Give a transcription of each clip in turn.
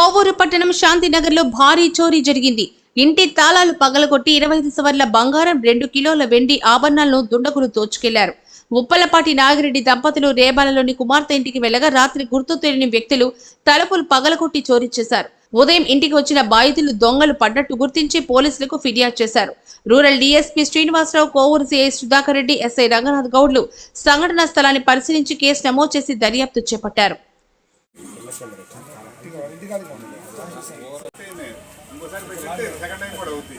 కోవూరు పట్టణం శాంతినగర్లో భారీ చోరీ జరిగింది. ఇంటి తాళాలు పగలగొట్టి ఇరవై ఐదు సవర్ల బంగారం రెండు కిలోల వెండి ఆభరణాలను దుండగులు దోచుకెళ్ళారు. ఉప్పలపాటి నాగిరెడ్డి దంపతులు రేబాలలోని కుమార్తె ఇంటికి వెళ్ళగా రాత్రి గుర్తు తెలియని వ్యక్తులు తలుపులు పగలగొట్టి చోరీ చేశారు. ఉదయం ఇంటికి వచ్చిన బాధితులు దొంగలు పడ్డట్టు గుర్తించి పోలీసులకు ఫిర్యాదు చేశారు. Rural DSP Srinivasarao Kovur CI Sudhakar Reddy SI Ranganath గౌడ్లు సంఘటనా స్థలాన్ని పరిశీలించి కేసు నమోదు చేసి దర్యాప్తు చేపట్టారు. ఇంకోసారి పెట్టితే సెకండ్ టైం కూడా అవుతుంది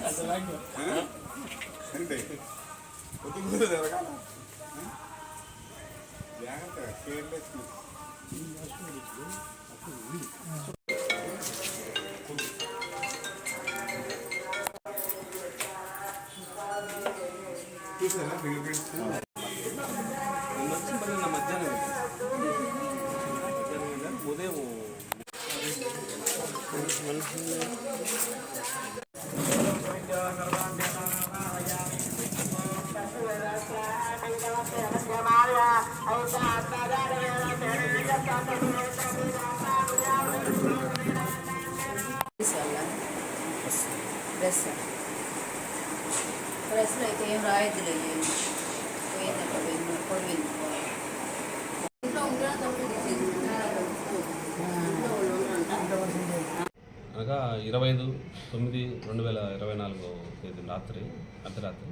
అంతే వద్దు కుదరదు జాగ్రత్త కేర్లెస్ చూసారా ఫింగర్ ప్రింట్స్ మధ్యాహ్నం ఉదయం డ్రెస్ డ్రెస్లో అయితే ఏం రాయద్దులే పోయిందంట పోయింది పొడిపోయింది ఇరవై ఐదు తొమ్మిది రెండు వేల ఇరవై నాలుగో తేదీ రాత్రి అర్ధరాత్రి.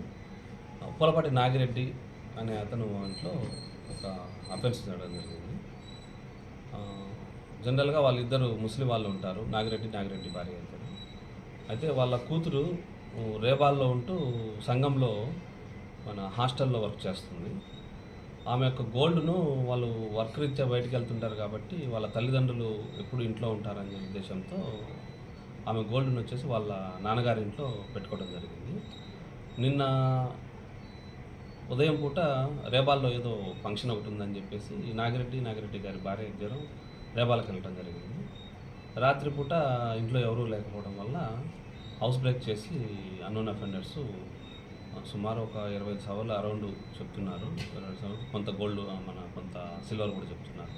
ఉప్పలపాటి నాగిరెడ్డి అనే అతను ఇంట్లో ఒక అఫెన్స్ జరగడం జరిగింది. జనరల్గా వాళ్ళిద్దరు ముస్లిం వాళ్ళు ఉంటారు నాగిరెడ్డి నాగిరెడ్డి భార్య ఇద్దరు. అయితే వాళ్ళ కూతురు రేవాల్లో రేబాల్లో ఉంటూ సంఘంలో మన హాస్టల్లో వర్క్ చేస్తుంది. ఆమె యొక్క గోల్డ్ను వాళ్ళు వర్క్ రీత్యా బయటకు వెళ్తుంటారు కాబట్టి వాళ్ళ తల్లిదండ్రులు ఎప్పుడు ఇంట్లో ఉంటారనే ఉద్దేశంతో ఆమె గోల్డ్ను వచ్చేసి వాళ్ళ నాన్నగారి ఇంట్లో పెట్టుకోవడం జరిగింది. నిన్న ఉదయం పూట రేబాల్లో ఏదో ఫంక్షన్ ఒకటి ఉందని చెప్పేసి ఈ నాగిరెడ్డి నాగిరెడ్డి గారి భార్య ఇద్దరు రేబాలకు వెళ్ళటం జరిగింది. రాత్రిపూట ఇంట్లో ఎవరూ లేకపోవడం వల్ల హౌస్ బ్రేక్ చేసి అన్నోన్ అఫెండర్స్ సుమారు ఒక ఇరవై ఐదు సవర్లు అరౌండ్ చెప్తున్నారు. ఇరవై సవర్లు కొంత గోల్డ్ మన కొంత సిల్వర్ కూడా చెప్తున్నారు.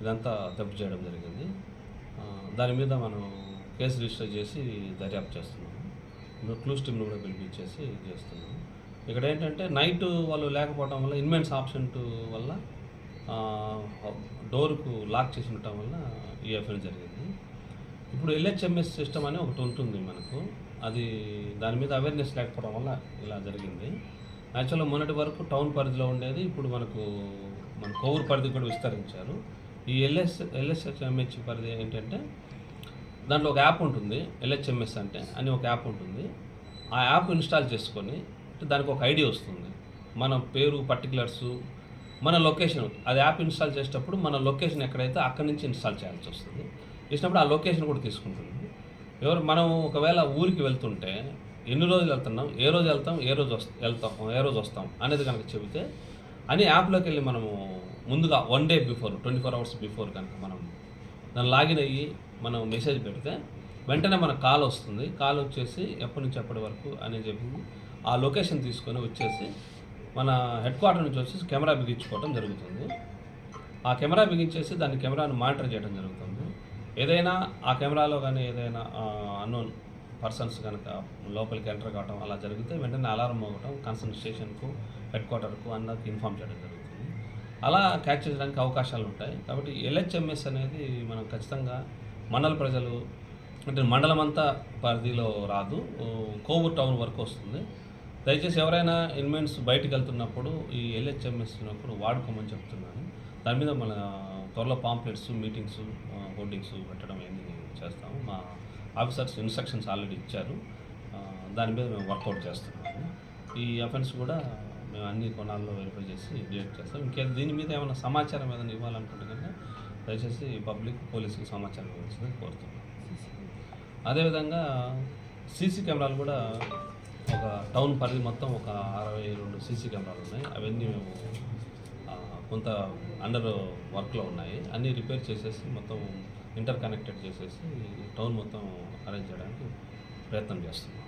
ఇదంతా తప్పు చేయడం జరిగింది. దాని మీద మనం కేసు రిజిస్టర్ చేసి దర్యాప్తు చేస్తున్నాము. క్లూస్ టీమ్ను కూడా పిలిపించేసి చేస్తున్నాము. ఇక్కడ ఏంటంటే నైట్ వాళ్ళు లేకపోవడం వల్ల ఇన్మెంట్స్ ఆప్షన్ వల్ల డోర్కు లాక్ చేసి ఉండటం వల్ల ఈ అఫెన్స్ జరిగింది. ఇప్పుడు ఎల్హెచ్ఎంఎస్ సిస్టమ్ అని ఒకటి ఉంటుంది మనకు. అది దాని మీద అవేర్నెస్ లేకపోవడం వల్ల ఇలా జరిగింది. యాక్చువల్గా మొన్నటి వరకు టౌన్ పరిధిలో ఉండేది ఇప్పుడు మనకు మన కోవూరు పరిధి కూడా విస్తరించారు. ఈ ఎల్ఎస్ ఎల్ఎస్హెచ్ఎంహెచ్ పరిధి ఏంటంటే దాంట్లో ఒక యాప్ ఉంటుంది ఎల్హెచ్ఎంఎస్ అంటే అని ఒక యాప్ ఉంటుంది. ఆ యాప్ ఇన్స్టాల్ చేసుకొని దానికి ఒక ఐడి వస్తుంది. మన పేరు పర్టికులర్స్ మన లొకేషన్ అది యాప్ ఇన్స్టాల్ చేసేటప్పుడు మన లొకేషన్ ఎక్కడైతే అక్కడి నుంచి ఇన్స్టాల్ చేయాల్సి వస్తుంది. చేసినప్పుడు ఆ లొకేషన్ కూడా తీసుకుంటుంది. ఎవరు మనం ఒకవేళ ఊరికి వెళ్తుంటే ఎన్ని రోజులు వెళ్తున్నాం ఏ రోజు వెళ్తాం ఏ రోజు వస్ వెళ్తాం ఏ రోజు వస్తాం అనేది కనుక చెబితే అని యాప్లోకి వెళ్ళి మనము ముందుగా one day before twenty four hours before కనుక మనం దాన్ని లాగిన్ అయ్యి మనం మెసేజ్ పెడితే వెంటనే మనకు కాల్ వస్తుంది. కాల్ వచ్చేసి ఎప్పటి నుంచి ఎప్పటి వరకు అని చెప్పింది. ఆ లొకేషన్ తీసుకొని వచ్చేసి మన హెడ్ క్వార్టర్ నుంచి వచ్చేసి కెమెరా బిగించుకోవడం జరుగుతుంది. ఆ కెమెరా బిగించేసి దాని కెమెరాను మానిటర్ చేయడం జరుగుతుంది. ఏదైనా ఆ కెమెరాలో కానీ ఏదైనా అన్నోన్ పర్సన్స్ కనుక లోపలికి ఎంటర్ కావడం అలా జరిగితే వెంటనే అలారం అవ్వడం కన్సర్న్ స్టేషన్కు హెడ్ క్వార్టర్కు అందరికి ఇన్ఫామ్ చేయడం జరుగుతుంది. అలా క్యాచ్ చేయడానికి అవకాశాలు ఉంటాయి. కాబట్టి ఎల్హెచ్ఎంఎస్ అనేది మనం ఖచ్చితంగా మండల ప్రజలు అంటే మండలం అంతా పరిధిలో రాదు. కోవూరు టౌన్ వరకు వస్తుంది. దయచేసి ఎవరైనా ఇన్మెంట్స్ బయటకు వెళ్తున్నప్పుడు ఈ ఎల్హెచ్ఎంఎస్ ఉన్నప్పుడు వాడుకోమని చెప్తున్నాను. దాని మీద మన త్వరలో పాంప్లెట్స్ మీటింగ్స్ హోర్డింగ్స్ పెట్టడం ఏంది చేస్తాము. మా ఆఫీసర్స్ ఇన్స్ట్రక్షన్స్ ఆల్రెడీ ఇచ్చారు. దాని మీద మేము వర్కౌట్ చేస్తున్నాము. ఈ అఫెన్స్ కూడా మేము అన్ని కోణాల్లో వెరిఫై చేసి డిటెక్ట్ చేస్తాం. ఇంకే దీని మీద ఏమైనా సమాచారం ఏదైనా ఇవ్వాలనుకుంటే కనుక దయచేసి పబ్లిక్ పోలీసుకి సమాచారం ఇవ్వాల్సింది కోరుతున్నాం అదేవిధంగా సీసీ కెమెరాలు కూడా ఒక టౌన్ పరిధి మొత్తం ఒక అరవై రెండు సీసీ కెమెరాలు ఉన్నాయి. అవన్నీ మేము కొంత అండర్ వర్క్లో ఉన్నాయి. అన్నీ రిపేర్ చేసేసి మొత్తం ఇంటర్ కనెక్టెడ్ చేసేసి టౌన్ మొత్తం అరేంజ్ చేయడానికి ప్రయత్నం చేస్తున్నాం.